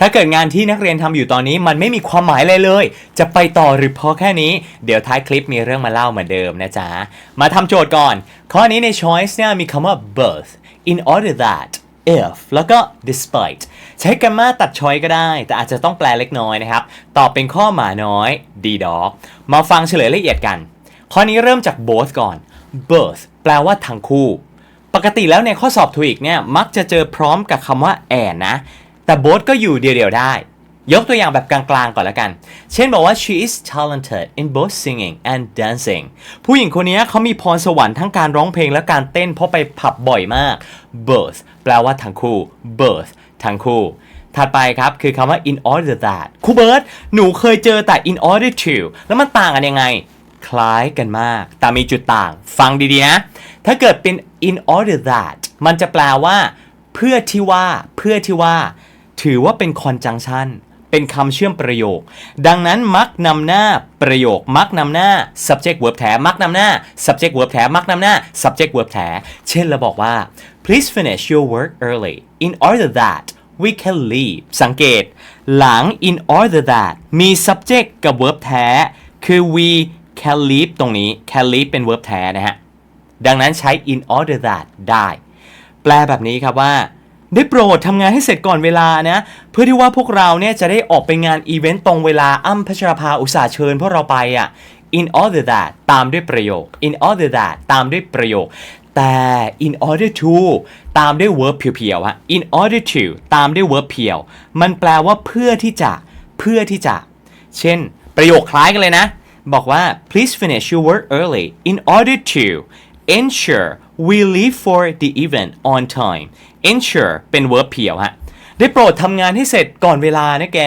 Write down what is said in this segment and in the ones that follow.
ถ้าเกิดงานที่นักเรียนทำอยู่ตอนนี้มันไม่มีความหมายอะไรเลย จะไปต่อหรือพอแค่นี้ เดี๋ยวท้ายคลิปมีเรื่องมาเล่าเหมือนเดิมนะจ๊ะ มาทำโจทย์ก่อน ข้อนี้ใน choice เนี่ยมีคำว่า both in order that if แล้วก็ despite ใช้กันมาตัดช้อยก็ได้ แต่อาจจะต้องแปลเล็กน้อยนะครับ ตอบเป็นข้อหมาน้อย d dog มาฟังเฉลยละเอียดกัน ข้อนี้เริ่มจาก both ก่อน both แปลว่าทั้งคู่ ปกติแล้วในข้อสอบทวิกเนี่ยมักจะเจอพร้อมกับคำว่า and นะ แต่ both ก็อยู่เดียวๆได้ ยกตัวอย่างแบบกลางๆก่อนล้วกัน เช่นบอกว่า she is talented in both singing and dancing ผู้หญิงคนนี้เขามีพรสวรรค์ทั้งการร้องเพลงและการเต้นเพราะไปผับบ่อยมาก both แปลว่าทั้งคู่ both ทั้งคู่ถัดไปครับ คือคำว่า in order that ครูเบิร์ตหนูเคยเจอแต่ in order to แล้วมันต่างกันยังไง คล้ายกันมาก แต่มีจุดต่าง ฟังดีๆนะ ถ้าเกิดเป็น in order that มันจะแปลว่า เพื่อที่ว่า เพื่อที่ว่า ถือว่าเป็น conjunction เป็นคำเชื่อมประโยค ดังนั้นมักนำหน้าประโยค มักนำหน้า subject verb แถมักนำหน้า subject verb แถมักนำหน้า subject verb แถเช่นเราบอกว่า please finish your work early in order that we can leave สังเกต หลัง in order that มี subject กับ verb แท้คือ we can leave ตรงนี้ can leave เป็น verb แท้นะฮะ ดังนั้นใช้ in order that ได้ แปลแบบนี้ครับว่า ได้โปรดทำงานให้เสร็จก่อนเวลานะ เพื่อที่ว่าพวกเราเนี่ยจะได้ออกไปงานอีเวนต์ตรงเวลาอ้ำพัชรภาอุตสาห์เชิญพวกเราไปอะ in order that ตามด้วยประโยค in order that ตามด้วยประโยค แต่ in order to ตามด้วย verb เพียวๆฮะ in order to ตามด้วย verb เพียว มันแปลว่าเพื่อที่จะ เพื่อที่จะ เช่น ประโยคคล้ายกันเลยนะ บอกว่า please finish your work early in order to ensure we leave for the event on time ensure เป็น verb เพียวฮะได้โปรดทำงานให้เสร็จก่อนเวลานะแก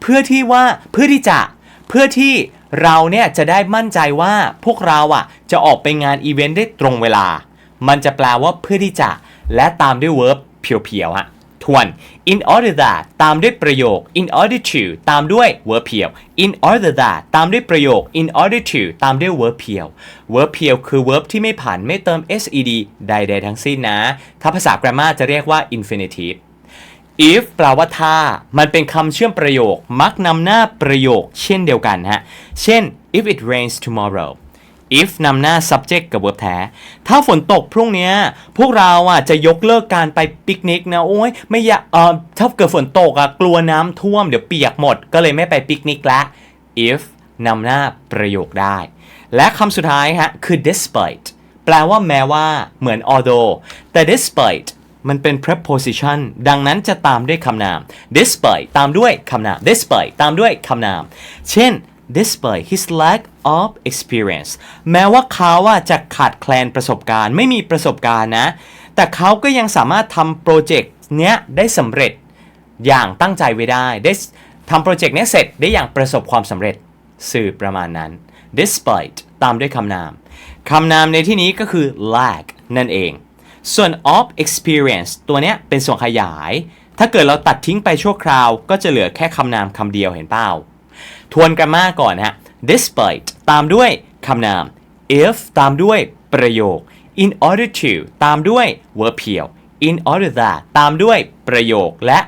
เพื่อที่ว่าเพื่อที่จะเพื่อที่เราเนี่ยจะได้มั่นใจว่าพวกเราอะจะออกไปงานอีเวนต์ได้ตรงเวลา มันจะแปลว่าเพื่อที่จะ และตามด้วย verb เพียวๆฮะ ทวน in order that ตามด้วยประโยค in order to ตามด้วย verb เพียว in order that ตามด้วยประโยค in order to ตามด้วย verb เพียว verb เพียวคือ verb ที่ไม่ผ่านไม่เติม sed ใดๆทั้งสิ้นนะ ถ้าภาษา grammar จะเรียกว่า infinitive if แปลว่าถ้า มันเป็นคำเชื่อมประโยค มักนำหน้าประโยค เช่นเดียวกันฮะ เช่น if it rains tomorrow if นำหน้า subject กับ verb แท้ ถ้าฝนตกพรุ่งนี้พวกเราอะจะยกเลิกการไปปิกนิกนะโอ้ยไม่อยากเอ่อถ้าเกิดฝนตกอะกลัวน้ำท่วมเดี๋ยวเปียกหมดก็เลยไม่ไปปิกนิกละ if นำหน้าประโยคได้ และคำสุดท้ายฮะคือ despite แปลว่าแม้ว่าเหมือน although แต่ despite มันเป็น preposition ดังนั้นจะตามด้วยคำนาม despite ตามด้วยคำนาม despite ตามด้วยคำนาม เช่น despite his lack of experience แม้ว่าเขาว่าจะขาดแคลนประสบการณ์ ไม่มีประสบการณ์นะ แต่เขาก็ยังสามารถทำโปรเจกต์เนี้ยได้สำเร็จอย่างตั้งใจไว้ได้ ได้ทำโปรเจกต์เนี้ยเสร็จได้อย่างประสบความสำเร็จสื่อประมาณนั้น despite ตามด้วยคำนาม คำนามในที่นี้ก็คือ lack นั่นเอง ส่วน of experience ตัวเนี้ยเป็นส่วนขยาย ถ้าเกิดเราตัดทิ้งไปชั่วคราว ก็จะเหลือแค่คำนามคำเดียวเห็นเปล่า ทวนกันมาก่อนฮะ despite ตามด้วยคำนาม if ตามด้วยประโยค in order to ตามด้วย verb เพียว in order that ตามด้วยประโยคและ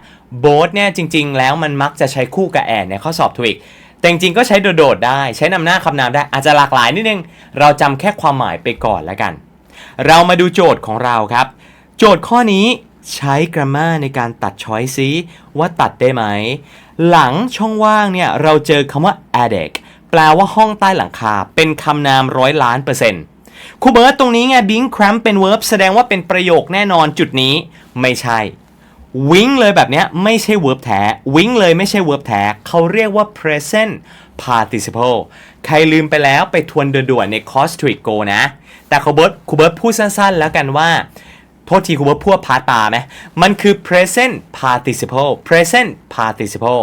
both เนี่ยจริง ๆ แล้วมันมักจะใช้คู่กับ and ในข้อสอบทวิกแต่จริงๆก็ใช้โดดๆได้ ใช้นำหน้าคำนามได้อาจจะหลากหลายนิดนึง เราจำแค่ความหมายไปก่อนแล้วกัน เรามาดูโจทย์ของเราครับ โจทย์ข้อนี้ใช้ grammar ในการตัดช้อยซิว่าตัดได้ไหม หลังช่องว่างเนี่ย เราเจอคำว่า attic แปลว่าห้องใต้หลังคา เป็นคำนามร้อยล้านเปอร์เซ็นต์ครูเบิร์ตตรงนี้ไง being cramp เป็น verb แสดงว่าเป็นประโยคแน่นอนจุดนี้ไม่ใช่ วิ่งเลยแบบเนี้ยไม่ใช่ verb แท้ วิ่งเลยไม่ใช่ verb แท้ เขาเรียกว่า present participle ใครลืมไปแล้วไปทวนด่วนๆในคอร์ส Tweet Go นะ แต่ครูเบิร์ตครูเบิร์ตพูดสั้นๆ แล้วกันว่า โทษทีครูเบิร์ตพูดพาร์ตาไหมมันคือ present participle present participle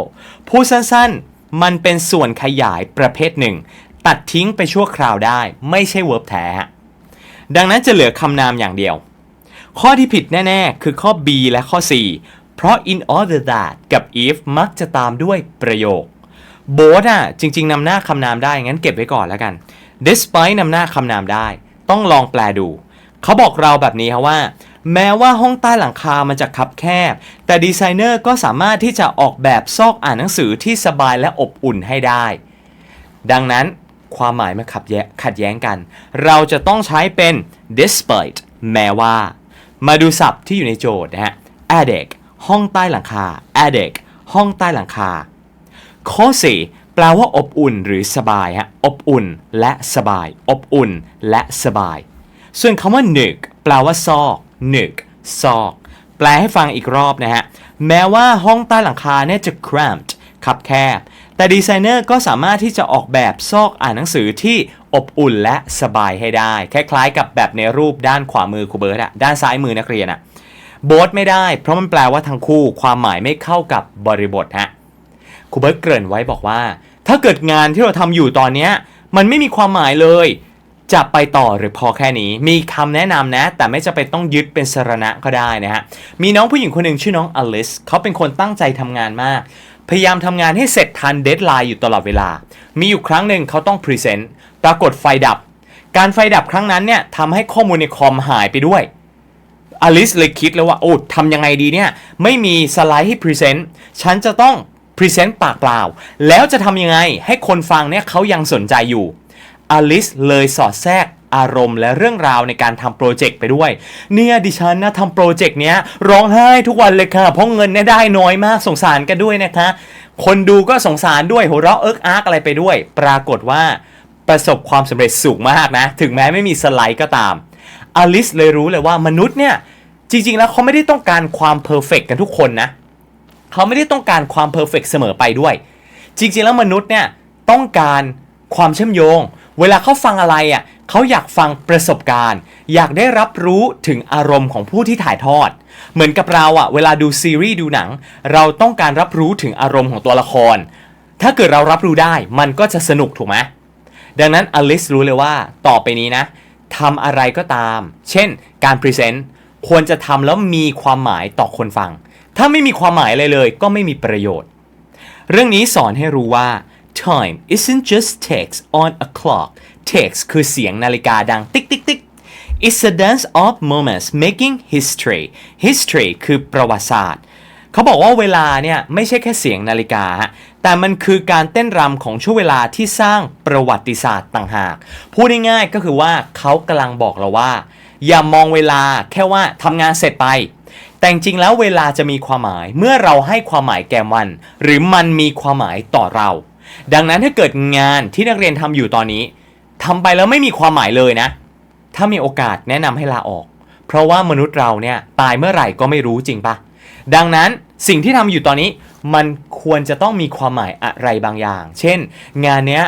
พูดสั้นๆ มันเป็นส่วนขยายประเภทหนึ่ง ตัดทิ้งไปชั่วคราวได้ ไม่ใช่ verb แท้ ดังนั้นจะเหลือคำนามอย่างเดียว ข้อที่ผิดแน่ ๆ คือข้อ B และข้อ C เพราะ in order that กับ if มักจะตามด้วยประโยค both อะจริง ๆนำหน้าคำนามได้ งั้นเก็บไว้ก่อนแล้วกัน despite นำหน้าคำนามได้ ต้องลองแปลดู เขาบอกเราแบบนี้ครับว่า แม้ว่าห้องใต้หลังคามันจะคับแคบ แต่ดีไซเนอร์ก็สามารถที่จะออกแบบซอกอ่านหนังสือที่สบายและอบอุ่นให้ได้ ดังนั้นความหมายมันขัดแย้งขัดแย้งกัน เราจะต้องใช้เป็น despite แม้ว่า มาดูศัพท์ที่อยู่ในโจทย์นะฮะ attic ห้องใต้หลังคา attic ห้องใต้หลังคา ข้อ 4 แปลว่าอบอุ่นหรือสบายฮะ อบอุ่นและสบาย อบอุ่นและสบาย ส่วนคำว่านึกแปลว่าซอก หนึกซอก แปลให้ฟังอีกรอบนะฮะ แม้ว่าห้องใต้หลังคาเนี่ยจะ cramped คับแคบ แต่ดีไซเนอร์ก็สามารถที่จะออกแบบซอกอ่านหนังสือที่อบอุ่นและสบายให้ได้ คล้ายๆกับแบบในรูปด้านขวามือครูเบิร์ตอะด้านซ้ายมือนักเรียนอะโบทไม่ได้ เพราะมันแปลว่าทั้งคู่ความหมายไม่เข้ากับบริบทฮะครูเบิร์ตเกริ่นไว้บอกว่า ถ้าเกิดงานที่เราทำอยู่ตอนเนี้ยมันไม่มีความหมายเลย จะไปต่อหรือพอแค่นี้ มีคำแนะนำนะ แต่ไม่จะเป็นต้องยึดเป็นสรณะก็ได้นะฮะ มีน้องผู้หญิงคนหนึ่งชื่อน้องอลิสเขาเป็นคนตั้งใจทำงานมาก พยายามทำงานให้เสร็จทันเดทไลน์อยู่ตลอดเวลา มีอยู่ครั้งหนึ่งเขาต้องพรีเซนต์ ปรากฏไฟดับ การไฟดับครั้งนั้นเนี่ยทำให้ข้อมูลในคอมหายไปด้วยอลิสเลยคิดแล้วว่าโอ้ทำยังไงดีเนี่ย ไม่มีสไลด์ให้พรีเซนต์ ฉันจะต้องพรีเซนต์ปากเปล่า แล้วจะทำยังไงให้คนฟังเนี่ยเขายังสนใจอยู่ อลิสเลยสอดแทรกอารมณ์และเรื่องราวในการทำโปรเจกต์ไปด้วย เนี่ยดิฉันนะทำโปรเจกต์เนี้ยร้องไห้ทุกวันเลยค่ะ เพราะเงินเนี่ยได้น้อยมากสงสารกันด้วยนะคะ คนดูก็สงสารด้วยหัวเราะเอิกอาร์กอะไรไปด้วย ปรากฏว่าประสบความสำเร็จสูงมากนะ ถึงแม้ไม่มีสไลด์ก็ตามอลิสเลยรู้เลยว่ามนุษย์เนี่ยจริง ๆ แล้วเขาไม่ได้ต้องการความเพอร์เฟกกันทุกคนนะเขาไม่ได้ต้องการความเพอร์เฟกเสมอไปด้วย จริง ๆ แล้วมนุษย์เนี่ยต้องการความเชื่อมโยง เวลาเขาฟังอะไรอะเขาอยากฟังประสบการณ์ อยากได้รับรู้ถึงอารมณ์ของผู้ที่ถ่ายทอด เหมือนกับเราอะเวลาดูซีรีส์ดูหนัง เราต้องการรับรู้ถึงอารมณ์ของตัวละคร ถ้าเกิดเรารับรู้ได้มันก็จะสนุกถูกไหมดังนั้นอลิสรู้เลยว่าต่อไปนี้นะทำอะไรก็ตาม เช่น การพรีเซนต์ควรจะทำแล้วมีความหมายต่อคนฟัง ถ้าไม่มีความหมายอะไรเลย ก็ไม่มีประโยชน์ เรื่องนี้สอนให้รู้ว่า time isn't just text on a clock text คือเสียงนาฬิกาดังติ๊กติ๊กติ๊ก It's a dance of moments making history history คือประวัติศาสตร์ เขาบอกว่าเวลาเนี่ยไม่ใช่แค่เสียงนาฬิกาฮะ แต่มันคือการเต้นรำของช่วงเวลาที่สร้างประวัติศาสตร์ต่างหาก พูดง่ายๆก็คือว่าเขากำลังบอกเราว่า อย่ามองเวลาแค่ว่าทำงานเสร็จไป แต่จริงแล้วเวลาจะมีความหมายเมื่อเราให้ความหมายแก่มัน หรือมันมีความหมายต่อเรา ดังนั้นถ้าเกิดงานที่นักเรียนทำอยู่ตอนนี้ทำไปแล้วไม่มีความหมายเลยนะ ถ้ามีโอกาสแนะนำให้ลาออก เพราะว่ามนุษย์เราเนี่ยตายเมื่อไหร่ก็ไม่รู้จริงปะดังนั้นสิ่งที่ทำอยู่ตอนนี้มันควรจะต้องมีความหมายอะไรบางอย่าง เช่น งานเนี้ย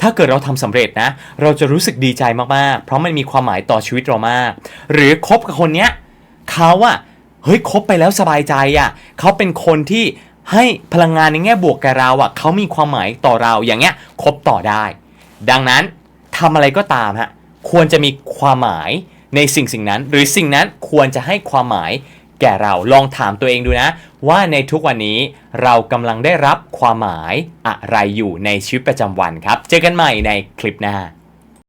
ถ้าเกิดเราทำสำเร็จนะ เราจะรู้สึกดีใจมากๆ เพราะมันมีความหมายต่อชีวิตเรามาก หรือคบกับคนเนี้ยเขาอะเฮ้ยคบไปแล้วสบายใจอะเขาเป็นคนที่ ให้พลังงานในแง่บวกแกับเราอะเขามีความหมายต่อเราอย่างเงี้ยคบต่อได้ ดังนั้นทำอะไรก็ตามฮะควรจะมีความหมายในสิ่งสิ่งนั้น หรือสิ่งนั้นควรจะให้ความหมายแก่เราลองถามตัวเองดูนะ ว่าในทุกวันนี้เรากำลังได้รับความหมายอะไรอยู่ในชีวิตประจำวันครับ เจอกันใหม่ในคลิปหน้า